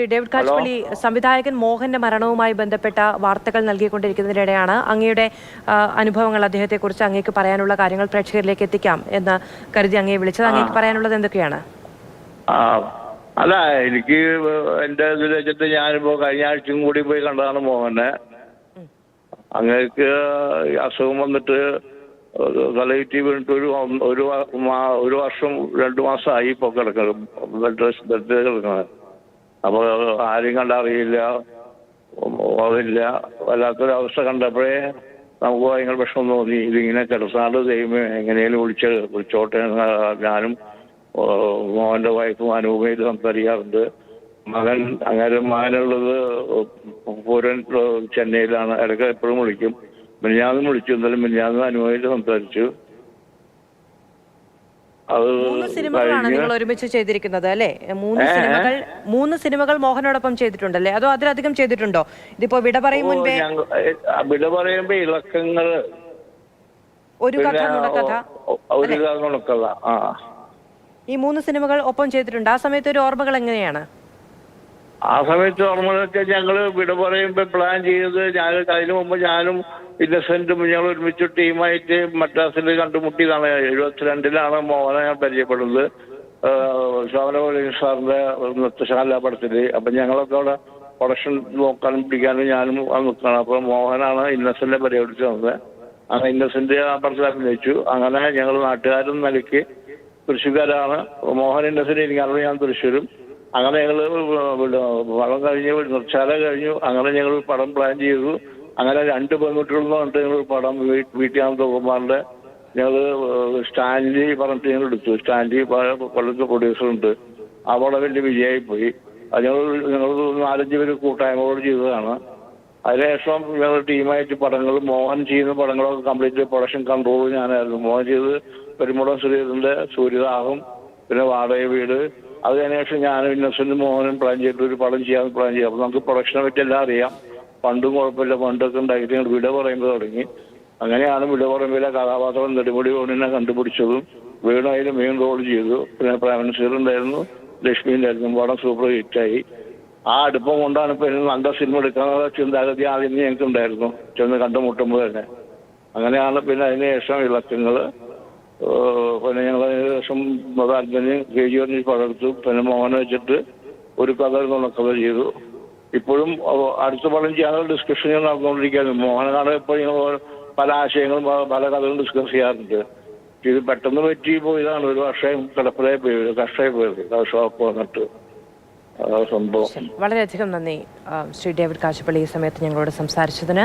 Shri David കാച്ച്പള്ളി സംവിധായകൻ മോഹന്റെ മരണവുമായി ബന്ധപ്പെട്ട വാർത്തകൾ നൽകിക്കൊണ്ടിരിക്കുന്നതിനിടെയാണ് അങ്ങയുടെ അനുഭവങ്ങൾ അദ്ദേഹത്തെക്കുറിച്ച് അങ്ങേക്ക് പറയാനുള്ള കാര്യങ്ങൾ പ്രേക്ഷകരിലേക്ക് എത്തിക്കാം എന്ന് കരുതി അങ്ങയെ വിളിച്ചത്. അങ്ങേക്ക് പറയാനുള്ളത് എന്തൊക്കെയാണ്? അല്ല എനിക്ക് എന്റെ ഇതിൽ വെച്ചിട്ട് ഞാനിപ്പോ കഴിഞ്ഞ ആഴ്ചയും കൂടി പോയി കണ്ടതാണ് മോഹനെ. അങ്ങേക്ക് അസുഖം വന്നിട്ട് കലയിറ്റി വീണിട്ട് ഒരു ഒരു ഒരു വർഷം രണ്ടു മാസമായി ഇപ്പൊ കിടക്കണം ബെഡ് റെസ്റ്റ് ബെഡ് കിടക്കണം അപ്പൊ ആരെയും കണ്ടറിയില്ല. അതില്ല. വല്ലാത്തൊരവസ്ഥ കണ്ടപ്പോഴേ നമുക്ക് ഭയങ്കര വിഷമം തോന്നി. ഇതിങ്ങനെ കിടസാണ്ട് ദൈവമേ എങ്ങനെയും വിളിച്ച് വിളിച്ചോട്ടെ ഞാനും മോഹന്റെ വൈഫും അനുപമയിൽ സംസാരിക്കാറുണ്ട്. മകൻ അങ്ങനെ മകനുള്ളത് പൂരൻ ചെന്നൈയിലാണ്. ഇടയ്ക്ക് എപ്പോഴും വിളിക്കും. മിനിഞ്ഞാന്നും വിളിച്ചു. എന്നാലും മിനിഞ്ഞാന്ന് അനുപമയിൽ സംസാരിച്ചു. മൂന്ന് സിനിമകളാണ് നിങ്ങൾ ഒരുമിച്ച് ചെയ്തിരിക്കുന്നത് അല്ലേ? മൂന്ന്. സിനിമകൾ മൂന്ന് സിനിമകൾ മോഹനോടൊപ്പം ചെയ്തിട്ടുണ്ടല്ലേ? അതോ അതിലധികം ചെയ്തിട്ടുണ്ടോ? ഇതിപ്പോ വിട പറയും മുൻപേ വിട പറയുമ്പോ ഇളക്കങ്ങൾ ഒരു കഥ നുണക്കഥ ഒരു കഥ നുണക്കഥ ഈ മൂന്ന് സിനിമകൾ ഒപ്പം ചെയ്തിട്ടുണ്ട്. ആ സമയത്ത് ഒരു ഓർമ്മകൾ എങ്ങനെയാണ്? ആ സമയത്ത് ഓർമ്മകളൊക്കെ ഞങ്ങൾ വിട പറയുമ്പോ പ്ലാൻ ചെയ്തത് ഞാൻ അതിനു മുമ്പ് ഞാനും ഇന്നസെന്റും ഞങ്ങൾ ഒരുമിച്ച് ടീമായിട്ട് മദ്രാസിൽ കണ്ടുമുട്ടിയതാണ് എഴുപത്തിരണ്ടിലാണ് മോഹനെ ഞാൻ പരിചയപ്പെടുന്നത്. ശോഭന സാറിന്റെ നൃത്തശാല പടത്തിൽ. അപ്പൊ ഞങ്ങളൊക്കെ അവിടെ പ്രൊഡക്ഷൻ നോക്കാനും പിടിക്കാനും ഞാനും അത് നിൽക്കണം അപ്പൊ മോഹനാണ് ഇന്നസെന്റിനെ പരിപാടിച്ച് വന്നത് അങ്ങനെ ഇന്നസെന്റ് ആ പടത്തിൽ അഭിനയിച്ചു. അങ്ങനെ ഞങ്ങൾ നാട്ടുകാരും നിലയ്ക്ക് തൃശ്ശൂർക്കാരാണ്. മോഹൻ ഇന്നസെന്റ് എനിക്കറിയാം ഞാൻ തൃശ്ശൂരും. അങ്ങനെ ഞങ്ങൾ വളം കഴിഞ്ഞു നിർച്ചാല കഴിഞ്ഞു. അങ്ങനെ ഞങ്ങൾ പടം പ്ലാൻ ചെയ്തു. അങ്ങനെ രണ്ട് പെൺകുട്ടികളെന്ന് പറഞ്ഞിട്ട് ഞങ്ങൾ പടം വീ- വീട്ടിൽ കുമാറിന്റെ ഞങ്ങൾ സ്റ്റാൻലി പറഞ്ഞിട്ട് ഞങ്ങൾ എടുത്തു. സ്റ്റാൻലി കൊല്ലത്തെ പ്രൊഡ്യൂസർ ഉണ്ട്. പടം വലിയ വിജയമായി പോയി. അത് ഞങ്ങൾ ഞങ്ങൾ നാലഞ്ച് പേര് കൂട്ടായ്മകളോട് ചെയ്തതാണ്. അതിനുശേഷം ഞങ്ങൾ ടീമായിട്ട് പടങ്ങൾ മോഹൻ ചെയ്യുന്ന പടങ്ങളൊക്കെ കംപ്ലീറ്റ് പ്രൊഡക്ഷൻ കൺട്രോൾ ഞാനായിരുന്നു. മോഹൻ ചെയ്ത് പെരുമുടം ശ്രീധരന്റെ സൂര്യദാഹം പിന്നെ വാടക വീട് അത് അതിനുശേഷം ഞാനും ഇന്നസെന്റ് മോഹനും പ്ലാൻ ചെയ്തിട്ട് ഒരു പടം ചെയ്യാൻ പ്ലാൻ ചെയ്യാം അപ്പൊ നമുക്ക് പ്രൊഡക്ഷനെ പറ്റി എല്ലാം അറിയാം. പണ്ടും കുഴപ്പമില്ല പണ്ടൊക്കെ ഉണ്ടായിട്ട് വിട പറയുമ്പോൾ തുടങ്ങി. അങ്ങനെയാണ് വിട പറയുമ്പോൾ കഥാപാത്രം നെടുമുടി ഓണിനെ കണ്ടുപിടിച്ചതും വീണായാലും മെയിൻ റോൾ ചെയ്തു. പിന്നെ പ്രേമനസീർ ഉണ്ടായിരുന്നു. ലക്ഷ്മി ഉണ്ടായിരുന്നു. പടം സൂപ്പർ ഹിറ്റായി ആ അടുപ്പം കൊണ്ടാണ് ഇപ്പൊ നല്ല സിനിമ എടുക്കാനുള്ള ചിന്താഗതി ആദ്യം ഞങ്ങൾക്ക് ഉണ്ടായിരുന്നു ചെന്ന് കണ്ടുമുട്ടുമ്പോൾ തന്നെ. അങ്ങനെയാണ് പിന്നെ അതിനുശേഷം ഇളക്കങ്ങൾ. പിന്നെ ഞങ്ങൾ ഏകദേശം താല്പര്യം കെ ജി ഒന്നിൽ പകർത്തു പിന്നെ മോഹനെ വെച്ചിട്ട് ഒരു കഥ നുണക്കഥ ചെയ്തു. ഇപ്പോഴും അടുത്ത പടം ചെയ്യാനുള്ള ഡിസ്കഷൻ നടന്നുകൊണ്ടിരിക്കുകയാണ്. മോഹനാണ് ഇപ്പോൾ ഞങ്ങൾ പല ആശയങ്ങളും പല കഥകളും ഡിസ്കസ് ചെയ്യാറുണ്ട്. ഇത് പെട്ടെന്ന് പറ്റി പോയതാണ്. ഒരു വർഷം കിടപ്പിലായി പോയത് കഷ്ടമായി പോയത് ഷോപ്പ് വന്നിട്ട്. സംഭവം. വളരെയധികം നന്ദി ശ്രീ ഡേവിഡ് കാശപ്പള്ളി ഈ സമയത്ത് ഞങ്ങളോട് സംസാരിച്ചതിന്.